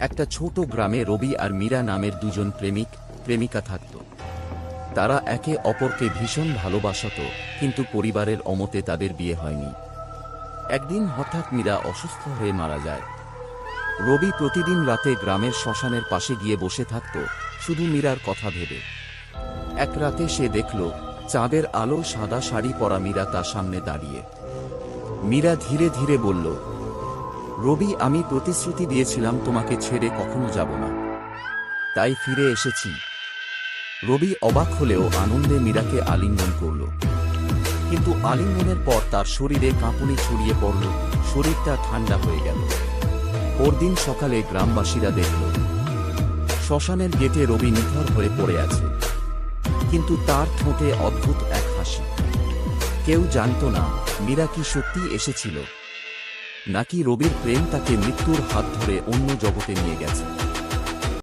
একটা ছোট গ্রামে রবি আর মীরা নামের দুজন প্রেমিক, প্রেমিকা থাকত। তারা একে অপরকে ভীষণ ভালোবাসত, কিন্তু পরিবারের অমতে তাদের বিয়ে হয়নি। একদিন হঠাৎ মীরা অসুস্থ হয়ে মারা যায়। রবি প্রতিদিন রাতে গ্রামের শ্মশানের পাশে গিয়ে বসে থাকত, শুধু মীরার কথা ভেবে। এক রাতে সে দেখল, চাঁদের আলো সাদা শাড়ি পরা মীরা তার সামনে দাঁড়িয়ে। মীরা ধীরে ধীরে বলল রবি, আমি প্রতিশ্রুতি দিয়েছিলাম তোমাকে ছেড়ে কখনো যাব না। তাই ফিরে এসেছি। রবি অবাক হলেও আনন্দে মীরাকে আলিঙ্গন করল। কিন্তু আলিঙ্গনের পর তার শরীরে কাঁপুনি ছড়িয়ে পড়ল, শরীরটা ঠান্ডা হয়ে গেল। পরদিন সকালে গ্রামবাসীরা দেখল, শ্মশানের গেটে রবি নিথর হয়ে পড়ে আছে। কিন্তু তার ঠোঁটে অদ্ভুত এক হাসি। কেউ জানত না মীরা কি সত্যি এসেছিল। নাকি রবির প্রেম তাকে মৃত্যুর হাত ধরে অন্য জগতে নিয়ে গেছে?